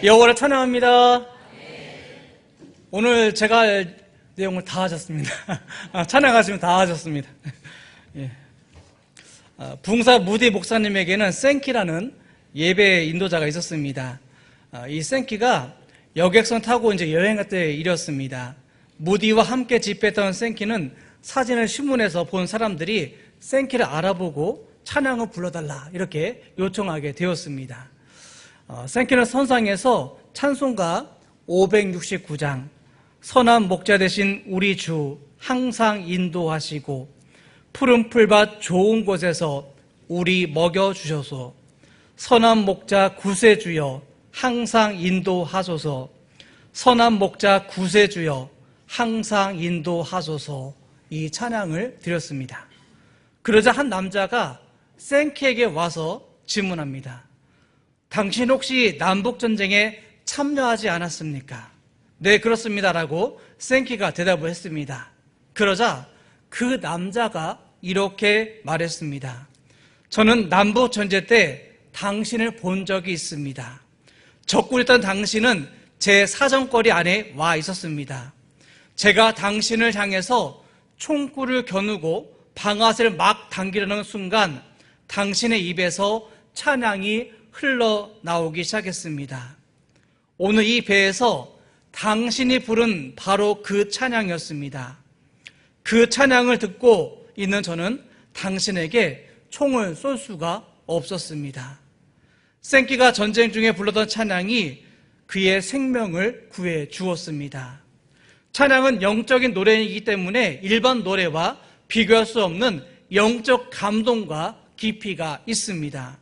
여호와를 찬양합니다. 오늘 제가 할 내용을 다 하셨습니다. 아, 찬양하시면 다 하셨습니다. 예. 아, 붕사 무디 목사님에게는 생키라는 예배 인도자가 있었습니다. 아, 이 생키가 여객선 타고 이제 여행할 때 일이었습니다. 무디와 함께 집회했던 생키는 사진을 신문에서 본 사람들이 생키를 알아보고 찬양을 불러달라 이렇게 요청하게 되었습니다. 어, 생키는 선상에서 찬송가 569장 선한 목자 되신 우리 주 항상 인도하시고 푸른 풀밭 좋은 곳에서 우리 먹여 주셔서 선한 목자 구세주여 항상 인도하소서 선한 목자 구세주여 항상 인도하소서 이 찬양을 드렸습니다. 그러자 한 남자가 생키에게 와서 질문합니다. 당신 혹시 남북전쟁에 참여하지 않았습니까? 네, 그렇습니다라고 생키가 대답을 했습니다. 그러자 그 남자가 이렇게 말했습니다. 저는 남북전쟁 때 당신을 본 적이 있습니다. 적군했던 당신은 제 사정거리 안에 와 있었습니다. 제가 당신을 향해서 총구를 겨누고 방아쇠를 막 당기려는 순간 당신의 입에서 찬양이 흘러나오기 시작했습니다. 오늘 이 배에서 당신이 부른 바로 그 찬양이었습니다. 그 찬양을 듣고 있는 저는 당신에게 총을 쏠 수가 없었습니다. 생기가 전쟁 중에 불렀던 찬양이 그의 생명을 구해 주었습니다. 찬양은 영적인 노래이기 때문에 일반 노래와 비교할 수 없는 영적 감동과 깊이가 있습니다.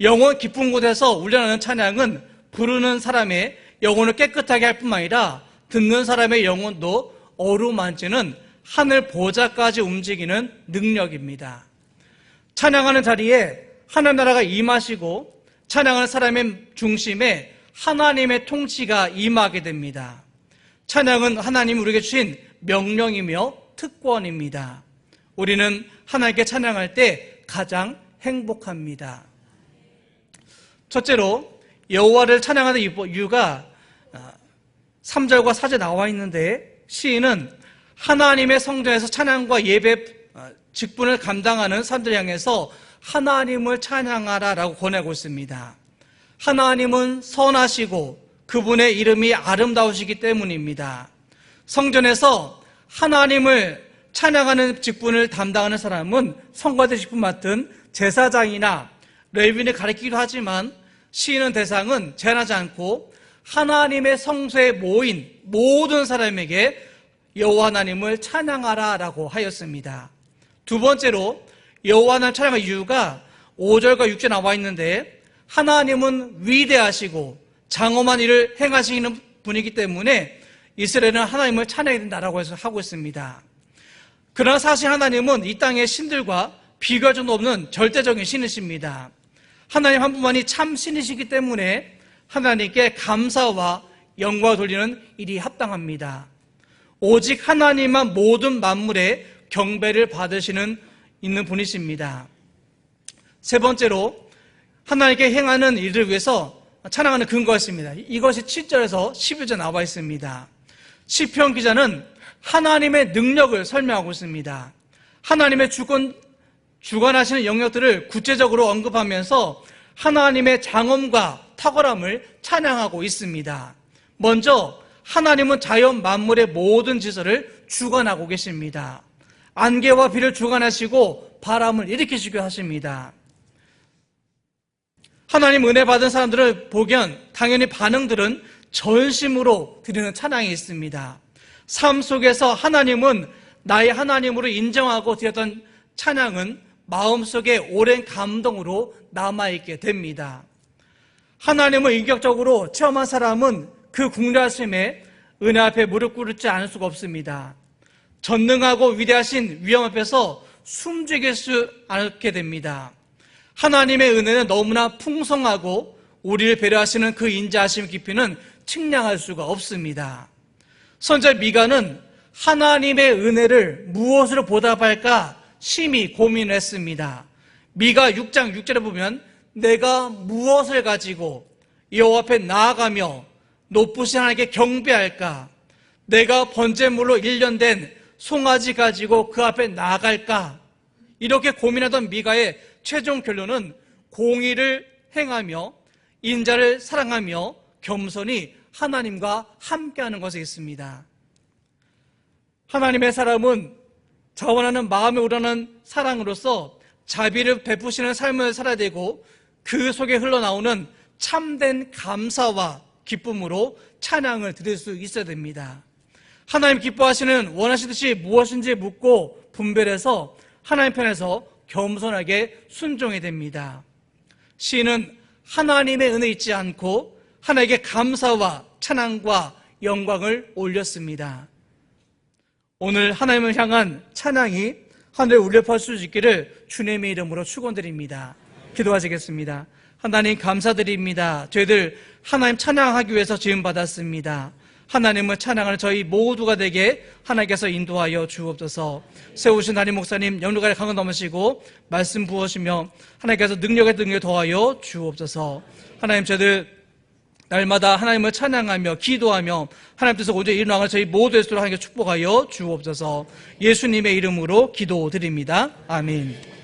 영혼 깊은 곳에서 울려나는 찬양은 부르는 사람의 영혼을 깨끗하게 할 뿐만 아니라 듣는 사람의 영혼도 어루만지는 하늘 보좌까지 움직이는 능력입니다. 찬양하는 자리에 하나님 나라가 임하시고 찬양하는 사람의 중심에 하나님의 통치가 임하게 됩니다. 찬양은 하나님 우리에게 주신 명령이며 특권입니다. 우리는 하나님께 찬양할 때 가장 행복합니다. 첫째로 여호와를 찬양하는 이유가 3절과 4절 나와 있는데 시인은 하나님의 성전에서 찬양과 예배 어, 직분을 감당하는 사람들 향해서 하나님을 찬양하라 라고 권하고 있습니다. 하나님은 선하시고 그분의 이름이 아름다우시기 때문입니다. 성전에서 하나님을 찬양하는 직분을 담당하는 사람은 성가대 직분 맡은 제사장이나 레위인을 가리키기도 하지만 시인은 대상은 제한하지 않고 하나님의 성소에 모인 모든 사람에게 여호와 하나님을 찬양하라라고 하였습니다. 두 번째로 여호와 하나님 찬양할 이유가 5절과 6절 나와 있는데 하나님은 위대하시고 장엄한 일을 행하시는 분이기 때문에 이스라엘은 하나님을 찬양해야 된다라고 해서 하고 있습니다. 그러나 사실 하나님은 이 땅의 신들과 비교할 수 없는 절대적인 신이십니다. 하나님 한 분만이 참 신이시기 때문에 하나님께 감사와 영광을 돌리는 일이 합당합니다. 오직 하나님만 모든 만물의 경배를 받으시는 있는 분이십니다. 세 번째로 하나님께 행하는 일을 위해서 찬양하는 근거가 있습니다. 이것이 7절에서 11절 나와 있습니다. 시편 기자는 하나님의 능력을 설명하고 있습니다. 하나님의 주권, 주관하시는 영역들을 구체적으로 언급하면서 하나님의 장엄과 탁월함을 찬양하고 있습니다. 먼저 하나님은 자연 만물의 모든 지서를 주관하고 계십니다. 안개와 비를 주관하시고 바람을 일으키시고 하십니다. 하나님 은혜 받은 사람들을 보견 당연히 반응들은 전심으로 드리는 찬양이 있습니다. 삶 속에서 하나님은 나의 하나님으로 인정하고 드렸던 찬양은 마음속에 오랜 감동으로 남아있게 됩니다. 하나님을 인격적으로 체험한 사람은 그 국려하심에 은혜 앞에 무릎 꿇지 않을 수가 없습니다. 전능하고 위대하신 위험 앞에서 숨죽일 수 않게 됩니다. 하나님의 은혜는 너무나 풍성하고 우리를 배려하시는 그 인자하심 깊이는 측량할 수가 없습니다. 선자 미가는 하나님의 은혜를 무엇으로 보답할까 심히 고민했습니다. 미가 6장 6절에 보면 내가 무엇을 가지고 여호와 앞에 나아가며 높으신 하나님께 경배할까? 내가 번제물로 일련된 송아지 가지고 그 앞에 나아갈까? 이렇게 고민하던 미가의 최종 결론은 공의를 행하며 인자를 사랑하며 겸손히 하나님과 함께하는 것에 있습니다. 하나님의 사람은 자원하는 마음에 우러나는 사랑으로서 자비를 베푸시는 삶을 살아야 되고 그 속에 흘러나오는 참된 감사와 기쁨으로 찬양을 드릴 수 있어야 됩니다. 하나님 기뻐하시는 원하시듯이 무엇인지 묻고 분별해서 하나님 편에서 겸손하게 순종해야 됩니다. 시인은 하나님의 은혜 잊지 않고 하나님께 감사와 찬양과 영광을 올렸습니다. 오늘 하나님을 향한 찬양이 하늘에 울려 퍼질 수 있기를 주님의 이름으로 축원드립니다. 기도하시겠습니다. 하나님 감사드립니다. 저희들 하나님 찬양하기 위해서 지음 받았습니다. 하나님을 찬양하는 저희 모두가 되게 하나님께서 인도하여 주옵소서. 세우신 하나님 목사님 영루가를 강을 넘으시고 말씀 부으시며 하나님께서 능력에 능력 더하여 주옵소서. 하나님 저희들 날마다 하나님을 찬양하며 기도하며 하나님 뜻을 온전히 일어나는 저희 모두의 수로 하나님께 축복하여 주옵소서 예수님의 이름으로 기도드립니다. 아멘.